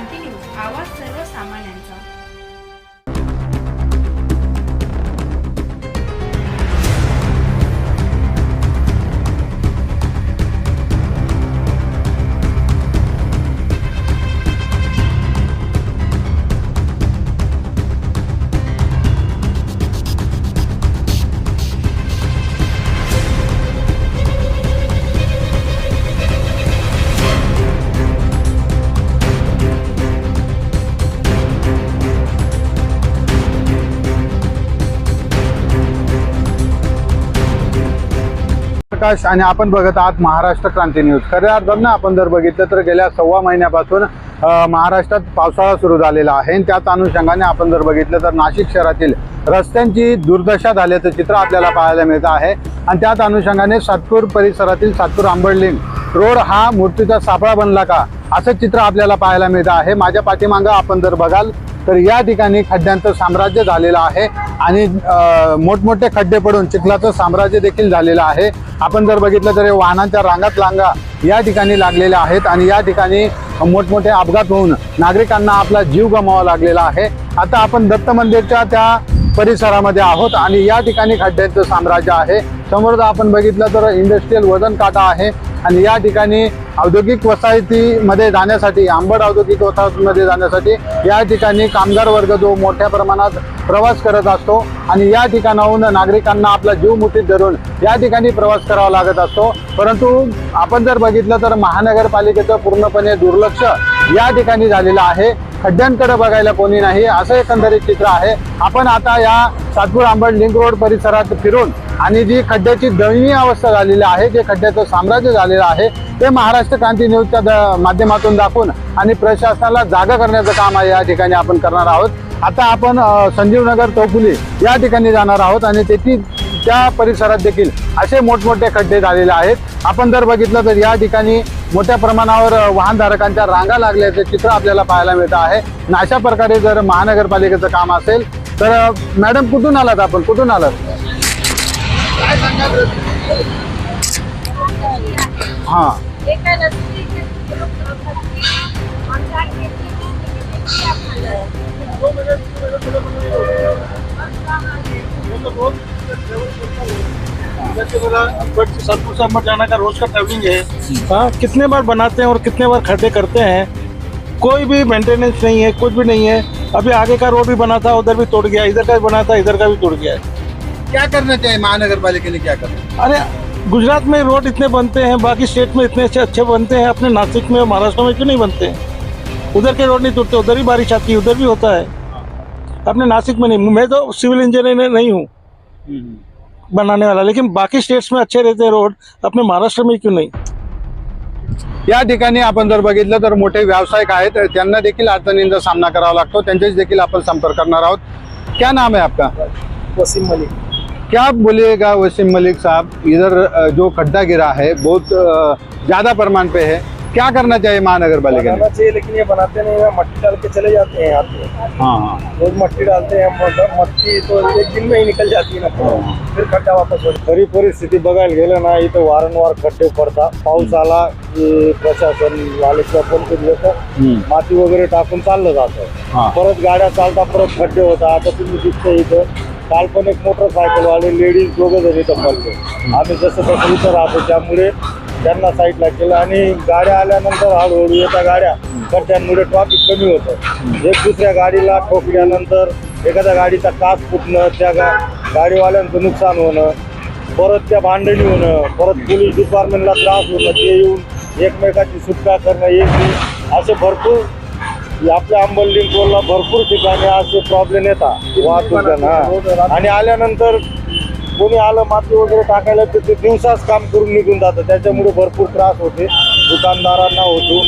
क्रांती news आवाज सर्वसामान्यांचा. प्रकाश आणि आपण बघत आहात महाराष्ट्र क्रांती न्यूज. खऱ्या अर्थानं आपण जर बघितलं तर गेल्या सव्वा महिन्यापासून महाराष्ट्रात पावसाळा सुरू झालेला आहे आणि त्याच अनुषंगाने आपण जर बघितलं तर नाशिक शहरातील रस्त्यांची दुर्दशा झाल्याचं चित्र आपल्याला पाहायला मिळतं आहे. आणि त्याच अनुषंगाने सातपूर परिसरातील सातपूर आंबडलिंग रोड हा मूर्तीचा सापळा बनला का असं चित्र आपल्याला पाहायला मिळतं आहे. माझ्या पाठीमागं आपण जर बघाल तर या ठिकाणी खड्ड्यांचं साम्राज्य झालेलं आहे आणि मोठमोठे खड्डे पडून चिखलाचं साम्राज्य देखील झालेलं आहे. आपण जर बघितलं तर वाहनांच्या रांगात लांगा या ठिकाणी लागलेल्या आहेत आणि या ठिकाणी मोठमोठे अपघात होऊन नागरिकांना आपला जीव गमावा लागलेला आहे. आता आपण दत्त मंदिरच्या त्या परिसरामध्ये आहोत आणि या ठिकाणी खड्ड्यांचं साम्राज्य आहे. समोर आपण बघितलं तर इंडस्ट्रीयल वजन काटा आहे. आणि या ठिकाणी औद्योगिक वसाहतीमध्ये जाण्यासाठी आंबड औद्योगिक वसाहतीमध्ये जाण्यासाठी या ठिकाणी कामगार वर्ग जो मोठ्या प्रमाणात प्रवास करत असतो आणि या ठिकाणाहून नागरिकांना आपला जीव मुठीत धरून या ठिकाणी प्रवास करावा लागत असतो. परंतु आपण जर बघितलं तर महानगरपालिकेचं पूर्णपणे दुर्लक्ष या ठिकाणी झालेलं आहे. खड्ड्यांकडे बघायला कोणी नाही असं एकंदरीत चित्र आहे. आपण आता या सातपूर आंबड लिंक रोड परिसरात फिरून आणि जी खड्ड्याची दयनीय अवस्था झालेली आहे जे खड्ड्याचं साम्राज्य झालेलं आहे ते महाराष्ट्र क्रांती न्यूजच्या द- माध्यमातून दाखवून आणि प्रशासनाला जागा करण्याचं काम आहे या ठिकाणी आपण करणार आहोत. आता आपण संजीवनगर चौफुली या ठिकाणी जाणार आहोत आणि तेथी त्या परिसरात देखील असे मोठमोठे खड्डे झालेले आहेत. आपण जर बघितलं तर या ठिकाणी मोठ्या प्रमाणावर वाहनधारकांच्या रांगा लागल्याचे चित्र आपल्याला पाहायला मिळतं आहे. आणि अशा प्रकारे जर महानगरपालिकेचं काम असेल तर मॅडम कुठून आलात आपण? कुठून आलात? अम्बर जाना का रोज का ट्रैवलिंग है। हाँ कितने बार बनाते हैं और कितने बार खड्डे करते हैं, कोई भी मेंटेनेंस नहीं है, कुछ भी नहीं है। अभी आगे का रोड भी बना था, उधर भी तोड़ गया, इधर का भी बना था, इधर का भी तोड़ गया। है क्या करना चाहिए? महानगरपालिका ने क्या करना अरे गुजरात में रोड इतने बनते हैं बाकी स्टेट में इतने अच्छे अच्छे बनते हैं अपने नासिक में महाराष्ट्र में क्यों नहीं बनते? हैं उधर के रोड नहीं टूटते उधर ही बारिश आती है उधर भी होता है। अपने नासिक में नहीं मैं तो सिविल इंजीनियर नहीं हूँ बनाने वाला लेकिन बाकी स्टेट्स में अच्छे रहते हैं रोड अपने महाराष्ट्र में क्यों नहीं? या ठिकाणी आपण जर बघितलं तर मोठे व्यावसायिक आहेत त्यांना देखील अडचणींचा सामना करावा लागतो त्यांच्याशी देखील आपण संपर्क करणार आहोत. क्या नाम है आपका? वसीम मलिक. क्या आप बोलिएगा वसीम मलिक साहब इधर जो खड्डा गिरा है बहुत ज़्यादा परिमाण पे है। क्या करना चाहिए महानगर पालिका ने चाहिए लेकिन ये बनाते नहीं है मट्टी डाल के चले जाते हैं यहाँ पे। हाँ हाँ। रोज मट्टी डालते हैं मतलब मट्टी तो एक दिन में ही निकल जाती है ना पूरा। फिर खड्डा वापस हो खरी परिस्थिती बघायला गेलं ना इथं वारंवार खड्डे पडता पाऊस आला की प्रशासन पण ते लोक. माती वगैरे टाकून चाललं जातं. हा. परत गाड्या चालतात परत खड्डे होतात आता तुम्ही दिसतं इथं काल पण एक मोटरसायकल वाले लेडीज दोघं जण इथं पडले. आम्ही जसं तसं इथं राहतो त्यामुळे त्यांना साईडला केलं. आणि गाड्या आल्यानंतर हळूहळू येत्या गाड्या तर त्यांमुळे ट्रॉफिक कमी होतं. एक दुसऱ्या गाडीला ठोकल्यानंतर एखाद्या गाडीचा काच फुटणं त्या गा गाडीवाल्यांचं नुकसान होणं परत त्या भांडणी होणं परत पोलीस डिपार्टमेंटला त्रास होणं ते येऊन एकमेकाची सुटका करणं एक असे भरपूर आपल्या अंबल्ली टोलला भरपूर ठिकाणी असे प्रॉब्लेम येतात. वाहतूक आणि आल्यानंतर कोणी आलं माती वगैरे टाकायला तर ते दिवसाच काम करून निघून जातं. त्याच्यामुळे भरपूर त्रास होते. दुकानदारांना होतो.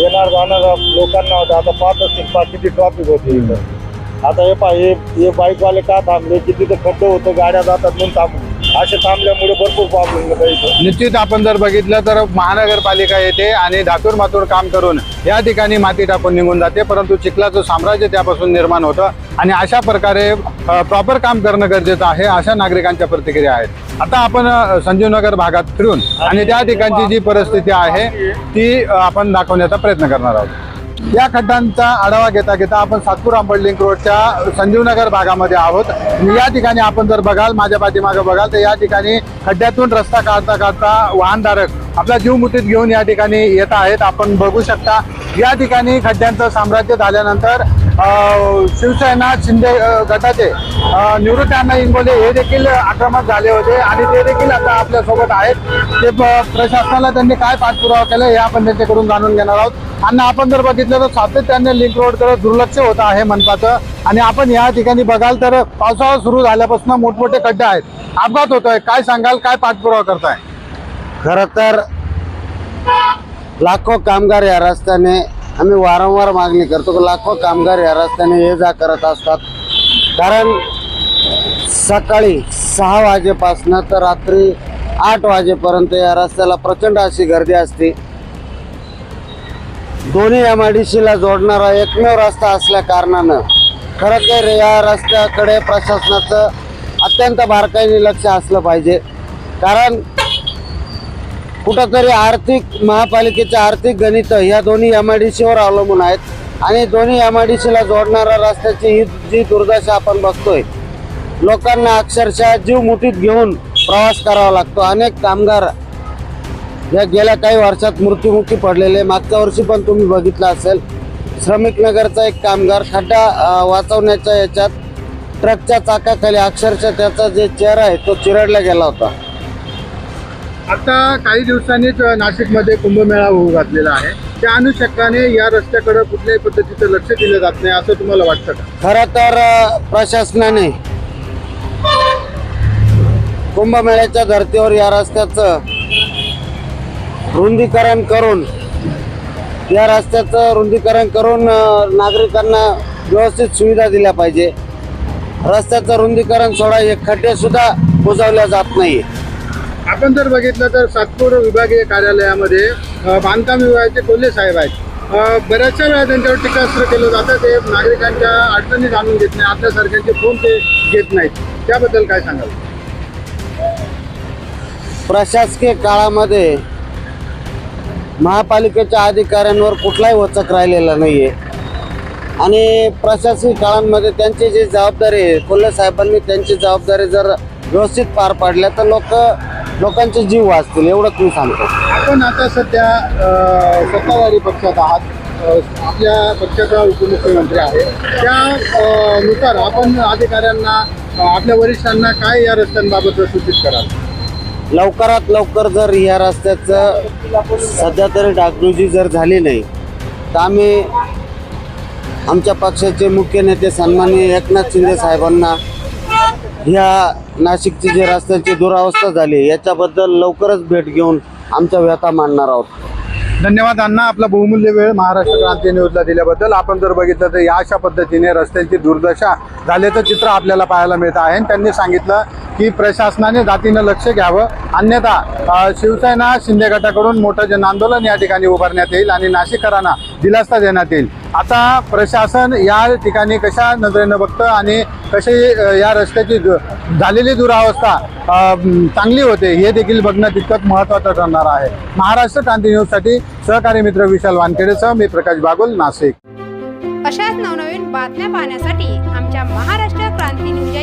येणार जाणाऱ्या लोकांना होता. आता पाच असतील पाच किती ट्रॉफिक होते इथं. आता हे पा हे बाईकवाले का थांबले? किती तर खड्डं होतं गाड्या जातात म्हणून थांबले. असे थांबल्यामुळे भरपूर प्रॉब्लेम होता इथं. निश्चित आपण जर बघितलं तर महानगरपालिका येते आणि धातूर मातूर काम करून या ठिकाणी माती टाकून निघून जाते परंतु चिखलाचं साम्राज्य त्यापासून निर्माण होतं आणि अशा प्रकारे प्रॉपर काम करणं गरजेचं आहे अशा नागरिकांच्या प्रतिक्रिया आहेत. आता आपण संजीवनगर भागात फिरून आणि त्या ठिकाणची जी परिस्थिती आहे ती आपण दाखवण्याचा प्रयत्न करणार आहोत. या खड्ड्यांचा आढावा घेता घेता आपण सातपूर अंबड लिंक रोडच्या संजीवनगर भागामध्ये आहोत. या ठिकाणी आपण जर बघाल माझ्या पाठीमागे बघाल तर या ठिकाणी खड्ड्यातून रस्ता काढता काढता वाहनधारक आपला जीव मुठीत घेऊन या ठिकाणी येत आहेत. आपण बघू शकता या ठिकाणी खड्ड्यांचं साम्राज्य झाल्यानंतर शिवसेना शिंदे गटाचे अ, अण्णा इंगोले हे देखील आक्रमक झाले होते आणि ते देखील आता आपल्यासोबत आहेत. ते प्रशासनाला त्यांनी काय पाठपुरावा केला हे आपण त्यांच्याकडून जाणून घेणार आहोत. आणि आपण जर बघितलं तर सातत्याने लिंक रोडकडे दुर्लक्ष होत आहे मनपाचं आणि आपण या ठिकाणी बघाल तर पावसाळा सुरू झाल्यापासून मोठमोठे खड्डे आहेत. अपघात होतोय. काय सांगाल? काय पाठपुरावा करताय? खरं तर लाखो कामगार या रस्त्याने आम्ही वारंवार मागणी करतो की लाखो कामगार या रस्त्याने ये जा करत असतात. कारण सकाळी सहा वाजेपासनं तर रात्री आठ वाजेपर्यंत या रस्त्याला प्रचंड अशी गर्दी असते. दोन्ही एम आय डी सीला जोडणारा एकमेव रस्ता असल्या कारणानं खरं तर या रस्त्याकडे प्रशासनाचं अत्यंत बारकाईने लक्ष असलं पाहिजे. कारण कुठंतरी आर्थिक महापालिकेचे आर्थिक गणित ह्या दोन्ही एम आय डी सीवर अवलंबून आहेत. आणि दोन्ही एम आय डी सीला जोडणाऱ्या रस्त्याची ही जी दुर्दशा आपण बघतोय लोकांना अक्षरशः जीव मुठीत घेऊन प्रवास करावा लागतो. अनेक कामगार या गेल्या काही वर्षात मृत्युमुखी पडलेले मागच्या वर्षी पण तुम्ही बघितलं असेल श्रमिक नगरचा एक कामगार खड्डा वाचवण्याच्या याच्यात ट्रकच्या चाकाखाली अक्षरशः त्याचा जे चेहरा आहे तो चिरडला गेला होता. आता काही दिवसांनीच नाशिकमध्ये कुंभमेळा होऊ घातलेला आहे. त्या अनुषंगाने या रस्त्याकडे कुठल्याही पद्धतीचं लक्ष दिलं जात नाही असं तुम्हाला वाटतं का? खरं तर प्रशासनाने कुंभमेळ्याच्या धर्तीवर या रस्त्याचं रुंदीकरण करून या रस्त्याचं रुंदीकरण करून नागरिकांना व्यवस्थित सुविधा दिल्या पाहिजे. रस्त्याचं रुंदीकरण सोडा हे खड्डेसुद्धा बुजवल्या जात नाही आपण जर बघितलं तर सातपूर विभागीय कार्यालयामध्ये बांधकाम विभागाचे कोल्हे साहेब आहेत. बऱ्याचशा वेळा त्यांच्यावर टीकास्त्र केलं जातं. ते नागरिकांच्या अडचणी जाणून घेत नाही आपल्यासारख्यांचे फोन ते घेत नाहीत. त्याबद्दल काय सांगाल? प्रशासकीय काळामध्ये महापालिकेच्या अधिकाऱ्यांवर कुठलाही वचक राहिलेला नाही आहे आणि प्रशासकीय काळांमध्ये त्यांची जी जबाबदारी आहे कोल्हे साहेबांनी त्यांची जबाबदारी जर व्यवस्थित पार पाडल्या तर लोक लोकांचे जीव वाचतील एवढंच मी सांगतो. आपण आता सध्या सत्ताधारी पक्षात आहात. आपल्या पक्षाचा उपमुख्यमंत्री आहे. त्या नुसार आपण अधिकाऱ्यांना आपल्या वरिष्ठांना काय या रस्त्यांबाबत सूचित कराल? लवकरात लवकर जर ह्या रस्त्याचं सध्या तरी डागडुजी जर झाली नाही तर आम्ही आमच्या पक्षाचे मुख्य नेते सन्माननीय एकनाथ शिंदे साहेबांना ह्या नाशिकची जी रस्त्याची दुरावस्था झाली याच्याबद्दल लवकरच भेट घेऊन आमच्या व्यथा मांडणार आहोत. धन्यवाद अण्णा आपला बहुमूल्य वेळ महाराष्ट्र क्रांती न्यूजला दिल्याबद्दल. आपण जर बघितलं तर या अशा पद्धतीने रस्त्यांची दुर्दशा झाल्याचं चित्र आपल्याला पाहायला मिळत आहे. आणि त्यांनी सांगितलं की प्रशासनाने जातीनं लक्ष घ्यावं. अन्यथा शिवसेना शिंदे गटाकडून मोठं जन आंदोलन या ठिकाणी उभारण्यात येईल आणि नाशिककरांना दिलासा देण्यात येईल. आता प्रशासन या ठिकाणी कशा नजरेनं बघतं आणि कशी या रस्त्याची झालेली दुरावस्था चांगली होते हे देखील बघणं तितकंच महत्त्वाचं ठरणार आहे. महाराष्ट्र क्रांती न्यूजसाठी सहकारी मित्र विशाल वानखेडेसह मी प्रकाश बागुल नाशिक. अशाच नवनवीन बातम्या पाहण्यासाठी आमच्या महाराष्ट्र क्रांती न्यूज या